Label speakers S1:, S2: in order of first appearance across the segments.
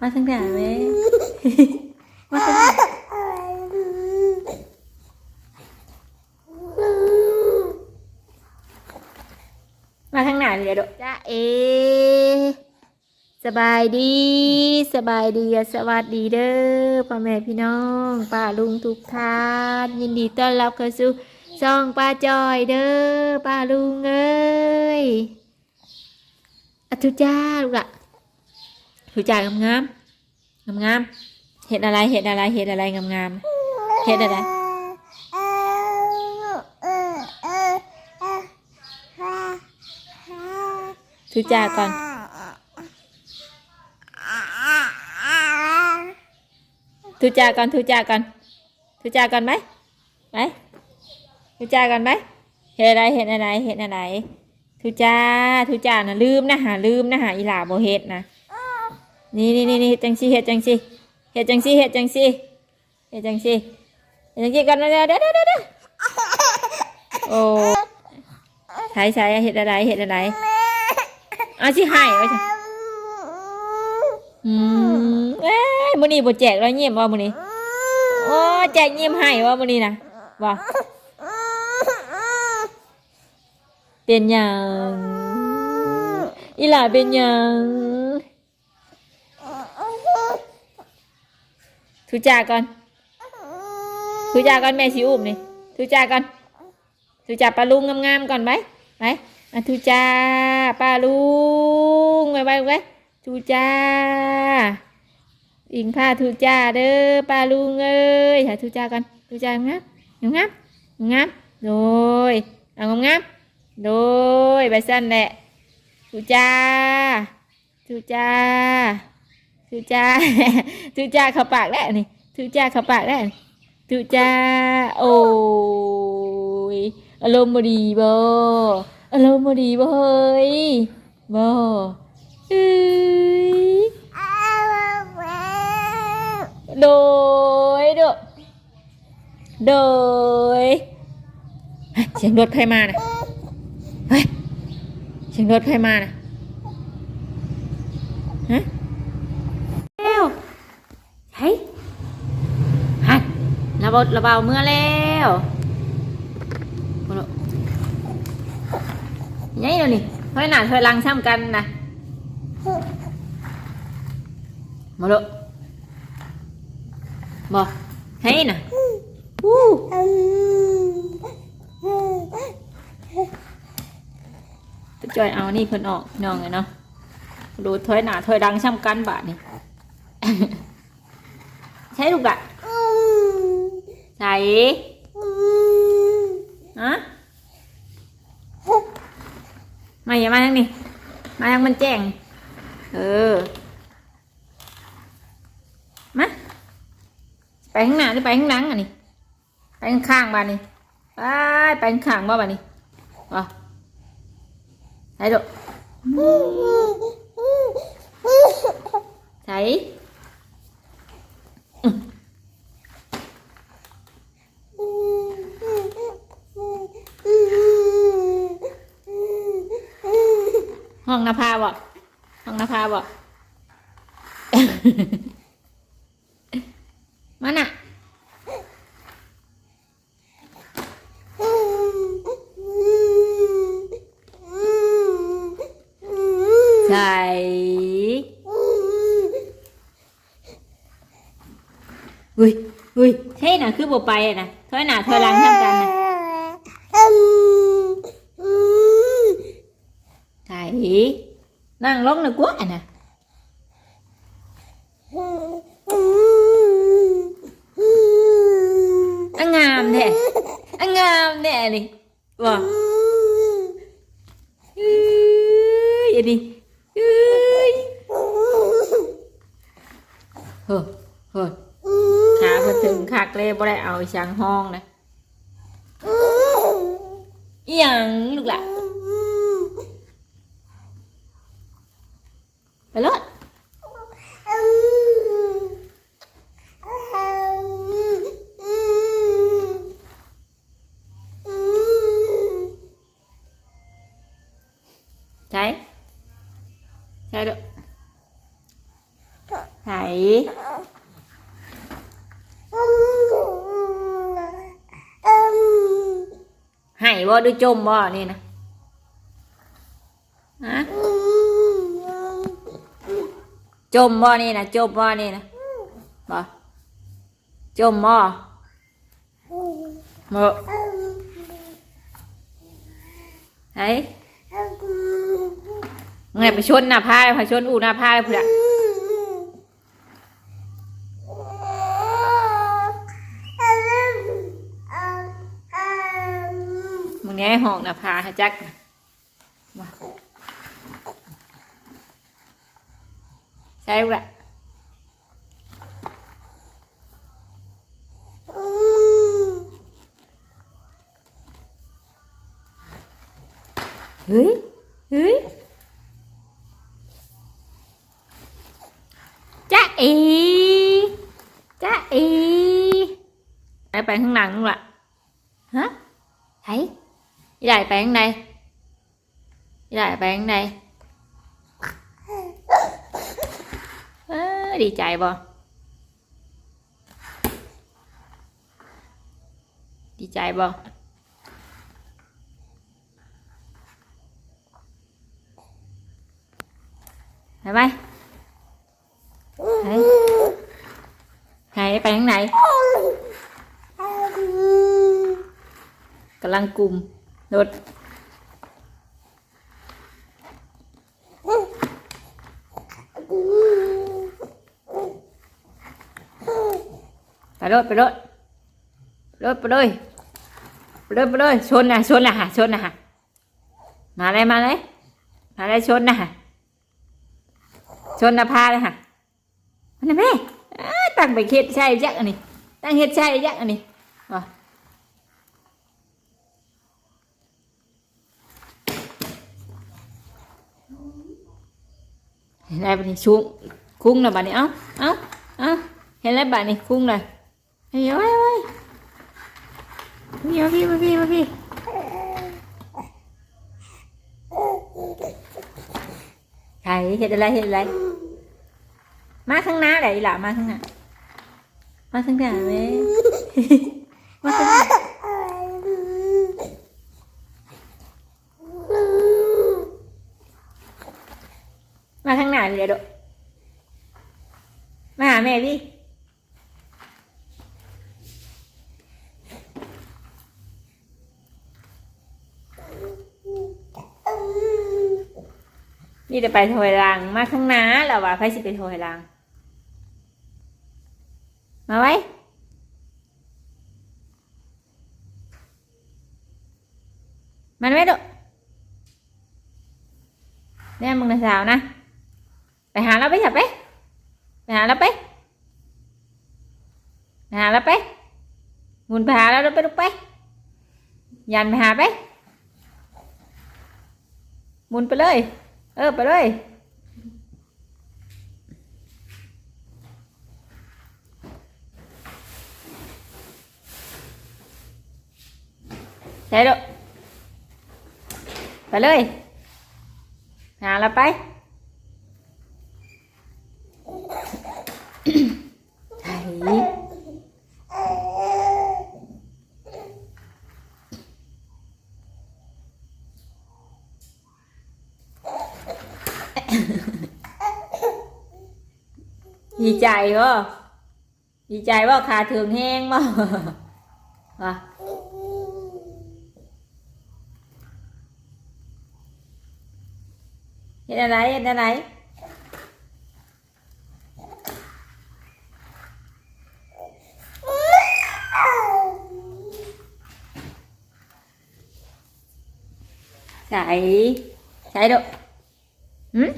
S1: มาทางไหนไหมมาทางไหนมาทางไหนเลยดอกจ้าเอ สบายดี สบายดีสวัสดีเด้อพ่อแม่พี่น้องป้าลุงทุกท่านยินดีต้อนรับเข้าสู่ช่องป้าจอยเด้อป้าลุงเอ้ยอะทุจ้าลูกอะ ทุจ้างามงามงามงามเห็ดอะไรเห็ดอะไรเห็ดอะไรงามงามเห็ดอะไรทุจ้าก่อนทุจาก่อนทุจาก่อนทุจาก่อนไหมไหมทุจาก่อนไหมเห็นอะไรเห็นอะไรเห็นอะไรทุจาทุจานะลืมนะหาลืมนะหาอีหลาโบเฮ็ดนะ นี่นี่นี่นี่เจังซี่เฮ็ดจังซี่เฮ็ดจังซี่เฮ็ดจังซี่เฮ็ดจังซี่เฮ็ดจังซี่กันเดี๋ยวเดี๋ยวเดี๋ยวเดี๋ยวโอ้ใช่ใช่เฮ็ดอะไรเฮ็ดอะไรเอาสิห้ไว้จ้ะอืมเอ้ยมื้อนี้บ่แจกแล้วเงียบว่ามื้อนี้โอ้แจกเงียบให้ว่ามื้อนี้นะว่าเป็นหยังอีหล่าเป็นหยัง ทุจาก่อนทุจาก่อนแม่สิอุ้มนี่ทุจาก่อนทุจาปลาลุงงามๆก่อนไหมไปอะทุจาปลาลุงไปไปไปทูจาอิงผ้าทูจาเด้อป้าลุงเอ้ยหาทูจากันทูจางามงามงามงามโดยเอางามงามโดยไปสั้นแหละทูจาทูจา ทูจ้าทูจ้าเข้าปากแล้วนี่ทูจ้าเข้าปากแล้วนี่ทูจ้าโอ้ยอารมณ์บดีบ่อารมณ์บดีบ่เฮ้ยบ่เอ้ยโดยโดยโดยเฮ้เสียงรถใครมานะเฮ้ยเสียงรถใครมานะฮะ เฮ้ยฮัดระเบาระเบาเมื่อแล้วมาลูกยังไงเดี๋ยนี้เฮ้ยหนาเธอลังซ้ำกันนะมาลูกบอกให้น่ะวู้ตะจอยเอานี่เพิ่นออกน้องไงเนาะดูถอยหน้าถอยดังซ้ำกันบาทนี่ ช่ลูกอะใส่ฮะมาอย่ามาทางนี้มาทางมันแจ้ง เออ มา ไปข้างหน้าหรือไปข้างหลังอะนี่ ไปข้างข้างบ้านนี่ ไปไปข้างข้างบ้านนี่ว่ะใส่ดูใส่อืมห้ องนภาบ่ห้องนภาบ่มาน่ะใส่อุ้ยอุ้ยใช่น่ะคือบ่ไปอะนะถอยหน้าถอยหลังทำกันนะใส่ นั่งลงนะกว่าอะนะอันงามแท้อันงามแท้นี่ว่าเอ้ยอันนี้เอ้ยเฮ้อเฮ้อขาพอถึงคักเลยบ่ได้เอาช้างห้องนะอย่างลูกหล่ะไปรถใช่ใช่ลูก ไถ ให้บ่ดูจมบ่นี่นะฮะจมบ่นี่นะจมบ่นี่นะบ่จมบ่บ่ไถมึงไหนไปชนหน้าผ้าไปชนอู่หน้าผ้าเลยพุ่อะ มึงเนี่ยห้องนะพาให้จักมาใช่ละเฮ้ยเฮ้ยจ้าเอจ้าเอไปไปข้างหลังนู่นล่ะฮะ thấy với bạn này với bạn này à, đi chạy bò đi chạy bò Bye bye. Đây. Bạn này. Cà lăng cùng. งกลุ่มรถไปรถไปรถรถไปเลยไปเลยไปเลยชนนะชนนะฮะชนนะฮะมาเลยมาเลยมาเลยชนนะฮะชนนะพาเลยฮะมันนะแม่ตั้งไปเฮ็ดใช่ยักษ์อันนี้ตั้งเฮ็ดใช่ยักษ์อันนี้อ๋อ เห็นไรบ้านี้ชุ้งคุ้งเลยบ้านี้เอ้าเอ้าเอ้าเห็นไรบ้านี้คุ้งเลยเฮ้ยเว้ยเว้ยมาพี่มาพี่มาพี่ใครเห็นอะไรเห็นอะไรมาข้างหน้า ไหนล่เลยด้อมาหาแม่พี่นี่จะไปถอยหลังมาข้างหน้าแล้วว่าใครสิไปถอยหลังมาไว้มันไม่ดุเนี่ยมึงนะสาวนะ ไปหาเราไปจับไปไปหาเราไปไปหาเราไปมุนไปหาเราไปลูกไป ยันไปหาไปมุนไปเลย เออไปเลยใช่ลูกไปเลยหาเราไป ไถ ดีใจบ่ดีใจบ่ขาถึงแห้งบ่วะเห็นอะไรเห็นอะไรใส่ใส่ độ ừ?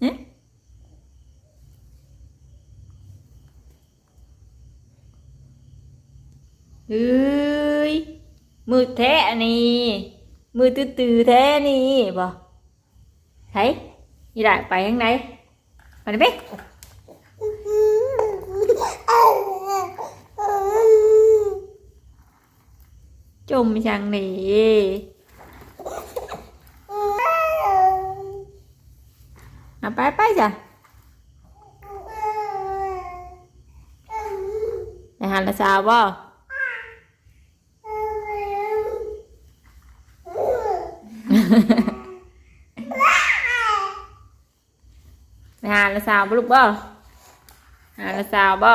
S1: Ừ? ơi mưa thế nè mưa từ từ thế nè bò. Thấy như lại phải ăn đây. Phải biết chùm sang nè ไปไปจ้ะไปหาละสาวบ่ไปหาละสาวบ่ลูกบ่หาละสาวบ่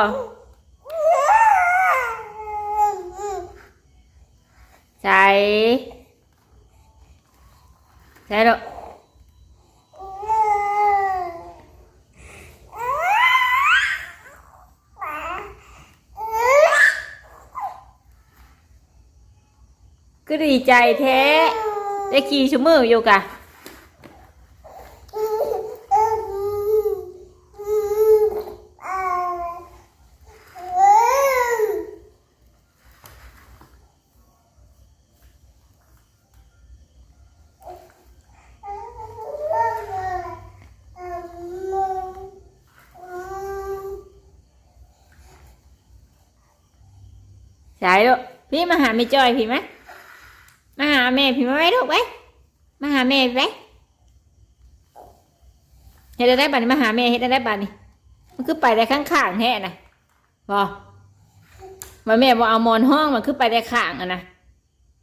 S1: ใช่ใช่หรอ ดีใจแท้ ได้ขี่ชั่มืออยู่กะใช่ลูกพี่มาหาแม่จอยพี่ไหม แม่พี่มาไว้ลูกไว้มาหาแม่ไว้เฮ็ดได้บัดนี้มาหาแม่เฮ็ดได้บัดนี้ มันคือไปได้ข้างๆแท้น่ะบ่ว่าแม่บ่เอาหมอนห้องมันคือไปได้ข้างอะนะ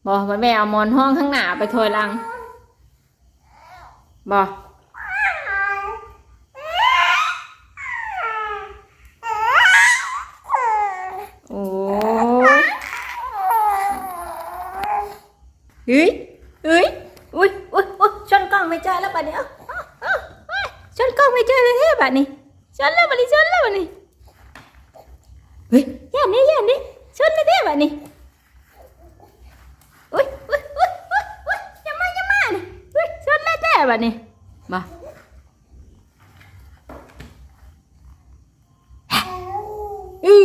S1: บ่ว่าแม่เอาหมอนห้องข้างหน้าไปถอยหลังบ่ เฮ้ยเฮ้ยอุ้ยอุ้ยอุ้ยชนกล้องไม่เจอแล้วบัดนี้เอ้าเอ้าเอ้าเอ้ยชนกล้องไม่เจอเลยเฮ้บัดนี้ชนแล้วบัดนี้ชนแล้วบัดนี้เฮ้ยย่านนี้ย่านนี้ชนเลยเด้บัดนี้อุ้ยอุ้ยอุ้ยอุ้ยอุ้ยอย่ามาอย่ามานี่อุ้ยชนเลยเด้บัดนี้มาอุ้ย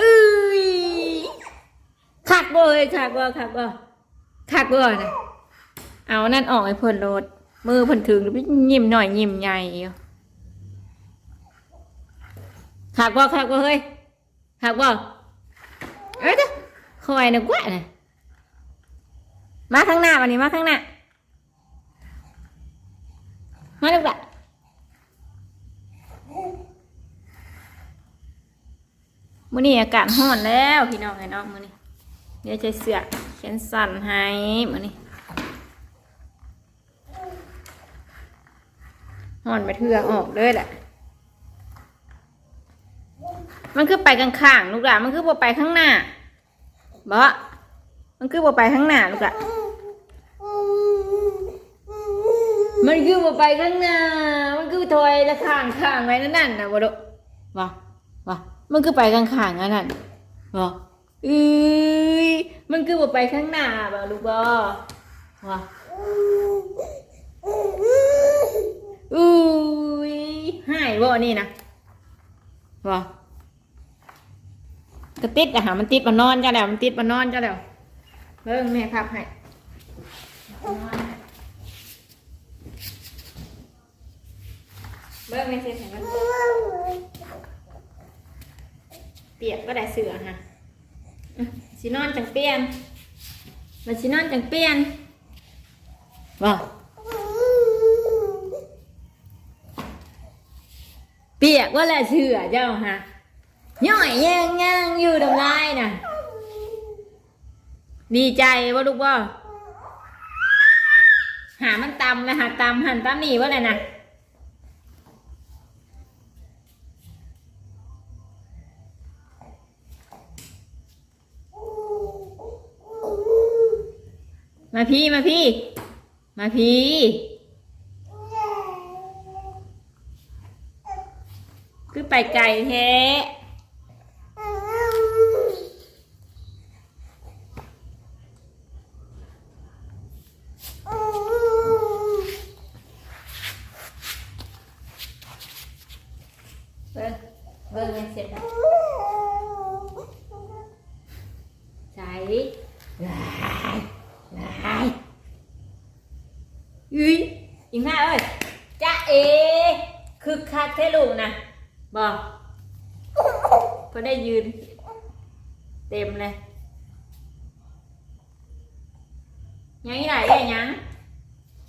S1: อุ้ยขักบ่เอ้ยขักบ่ขักบ่ ขักบ่นะเอานั่นออกไอ้เพิ่นโลดมือเพิ่นถึงไปยิ้มหน่อยยิ้มใหญ่อยู่ขักบ่ขักบ่เฮ้ยขักบ่เอ้ยเด้อคอยนะกว่าน่ะมาข้างหน้าวันนี้มาข้างหน้ามาลูกละมื้อนี้อากาศร้อนแล้วพี่น้องไอ้น้องมื้อนี้เดี๋ยวจะเสือ เขียนสั่นให้มื้อนี้ร้อนไปเทือออกเลยแหละ มันคือไปข้างๆลูกหลานมันคือบ่ไปข้างหน้าบ่มันคือบ่ไปข้างหน้าลูกหลานมันคือบ่ไปข้างหน้า มันคือถอยและข้างข้างไว้นั่นน่ะบ่ดบ่บ่มันคือไปข้างข้างอันนั้นบ่ เอ้ยมันคือบ่ไปข้างหน้าบ่ลูกบ่บ่ะอุ้ยหายบ่นี่นะบ่ก็ติดอะหามันติดมานอนจ้าแล้วมันติดมานอนจ้าแล้วเบิ่งแม่พับให้เบิ่งแม่เสร็จให้มันเปียกก็ได้เสือฮะ สินอนจังเปลี่ยนมันสินอนจังเปลี่ยนว่าเปียกว่าแหละเสือเจ้าฮะย่อยแยงย่างอยู่ดำลายน่ะดีใจว่าลูกว่าหามันตำนะหาตำหันตำหนี่ว่าอะไรนะ มาพี่มาพี่ มาพี่ คือไปไกลแท้ เบิ้งเบิ้งยังเสร็จแล้วใส่ลายลาย อุ้ยอีแม่เอ้ยจ้าเอคือคักเทลูกนะบอกก็ได้ยืน เต็มเลยยังอีไหนได้ยัง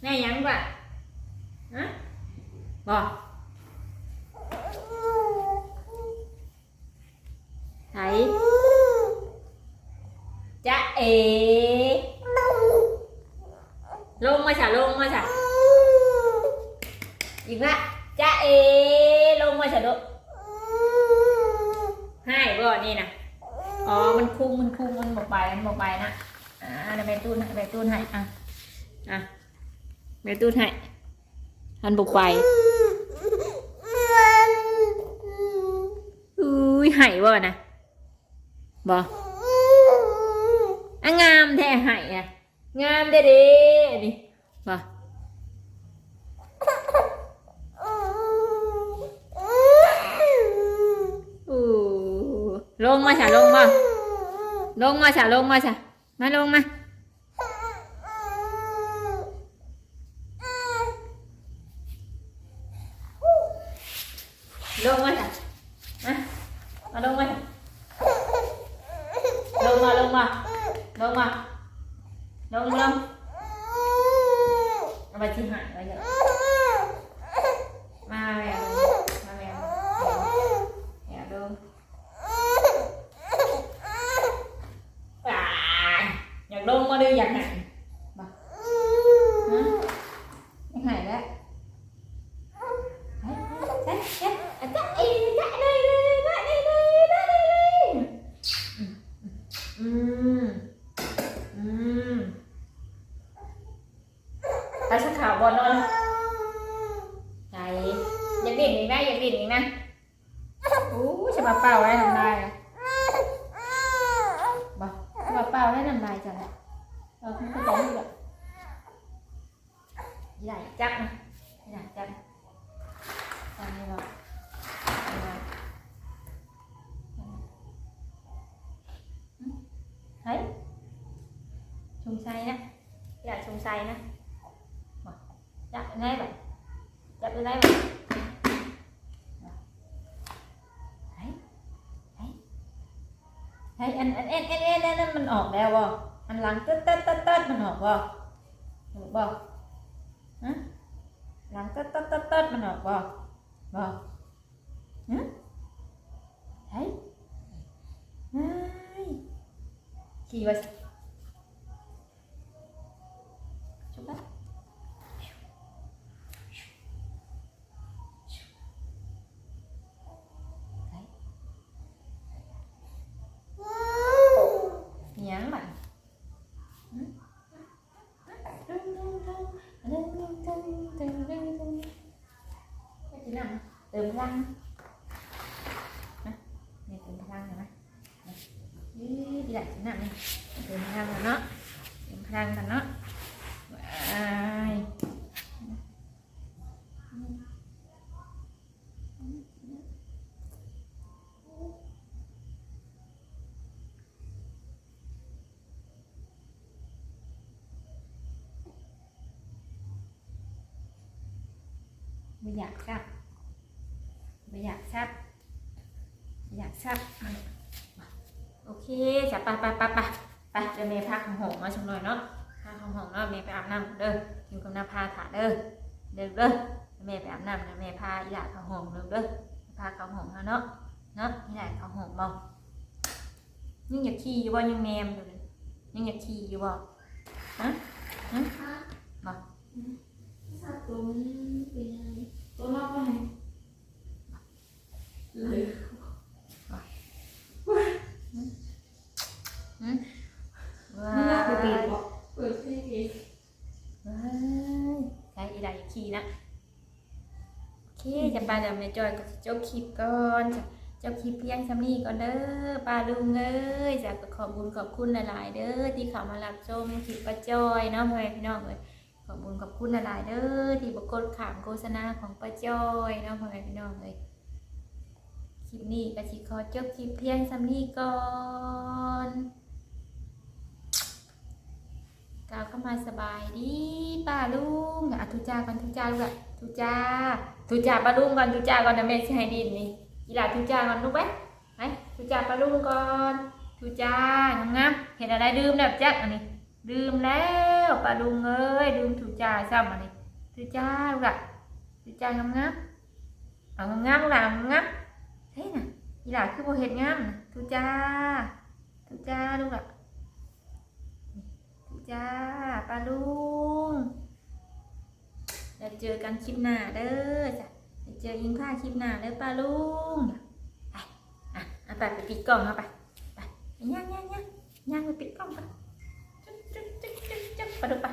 S1: แน่ยังปะฮะบอกถจ๊ะเอ ลงมาจ้ะลงมาจ้ะอีกละจะเอลงมาจ้ะลูกให้บ่นี่นะอ๋อ มันคุ้มมันคุ้มมันบอกไปมันบอกไปนะอ่าเดี๋ยวไปตู้นให้ไปตู้นให้อะอะไปตู้นให้มันบอกไปอุ้ยให้บ่นะบ่อะงามแท้ให้อะ งามเด้เด้นี่บ่อู้ลงมาจ้ะลงมาลงมาจ้ะลงมาจ้ะมาลงมาลงมาจ้ะมามาลงมาจ้ะลงมาลงมาลงมา Đông lắm Bà chị hại bà nhớ Mà mẹ Mà mẹ Mẹ đâu À Nhật đông mà đưa nhật hại. Bà. Hả? Nhật hại đấy. Mmm. เฮ้ยอันอันเอ็นเอ็นเอ็นนั่นมันออกแล้วบ่อันหลังตึ๊ดตึ๊ดตึ๊ดตึ๊ดมันออกบ่ออกบ่ฮะหลังตึ๊ดตึ๊ดตึ๊ดตึ๊ดมันออกบ่ Vâng. Nhá. Đấy. Đấy. Kỳ vậy. Chụp ลังนะนี่เติมพลังเห็นไหมนี่ดีหลักนะนี่เติมพลังกันเนาะเติมพลังกันเนาะว้ายไม่อยากกลับากซับไม่อยากซับ โอเคจะไปไปไปไปไปเดี๋ยวเมย์พาของหงมาชมหน่อยเนาะพาของหงเนาะเมย์ไปอาบน้ำเด้ออยู่กับน้าพาถาเด้อเด้อเด้อเมย์ไปอาบน้ำนะเมย์พาอีหลาของหงเด้อเด้อพาของหงเนาะเนาะอีหลาของหงมองยังอยากขี่อยู่บ่ยังแนมอยู่เลยยังอยากขี่อยู่บ่ฮะฮะบ่
S2: สัตว์ตัวมันเป็นยังไงตัวรอบไปเลย
S1: ว้า
S2: ไม่น่าไปปิดบอกเปิดเพลงเอง
S1: ว้ายใช้อีไดขี่นะโอเคจะไปเดี๋ยวม่จอยก็จะจบคลิปก่อนจะจบคลิปเพียงสำนี้ก่อนเด้อป้าลุงเอ้ยจะขอบคุญขอบคุณหลายๆเด้อที่เขามารับชมคลิปป้าจอยเนาะพ่อแม่พี่น้องเลยขอบคุญขอบคุณหลายๆเด้อที่บกดขามโฆษณาของป้าจอยเนาะพ่อแม่พี่น้องเลย คลิปนี้ก็สิขอจบคลิปเพียงสำนี้ก่อนกล่าวเข้ามาสบายดีป้าลุงอะทุจาก่อนทุจาลูก่อนทุจาทุจาป้าลุงก่อนทุจาก่อนนะแม่ให้ดินนี่กีฬาทุจาก่อนลูกไหมไปทุจาป้าลุงก่อนทุจางามๆเห็นอะไรดื่มแบบจักอันนี้ดื่มแล้วป้าลุงเอ้ยดื่มทุจาซ้ำอันนี้ทุจาลูกอะทุจากงามๆเอางามลูกหลานงาม ฮ้ยน่ะอีหลาคือโบเห็ดงามนะทุจ้าทุจ้าลูกอะทุจ้าปลาลุงเดี๋ยวเจอกันคลิปหน้าเด้อจ้ะเดี๋ยวเจอยิงผ้าคลิปหน้าเด้อปลาลุงไปอะไปไปปิดกล่องเอาไปไปย่างย่างย่างย่างไปปิดกล่องไปจุ๊บจุ๊บจุ๊บจุ๊บจุ๊บไปดูไป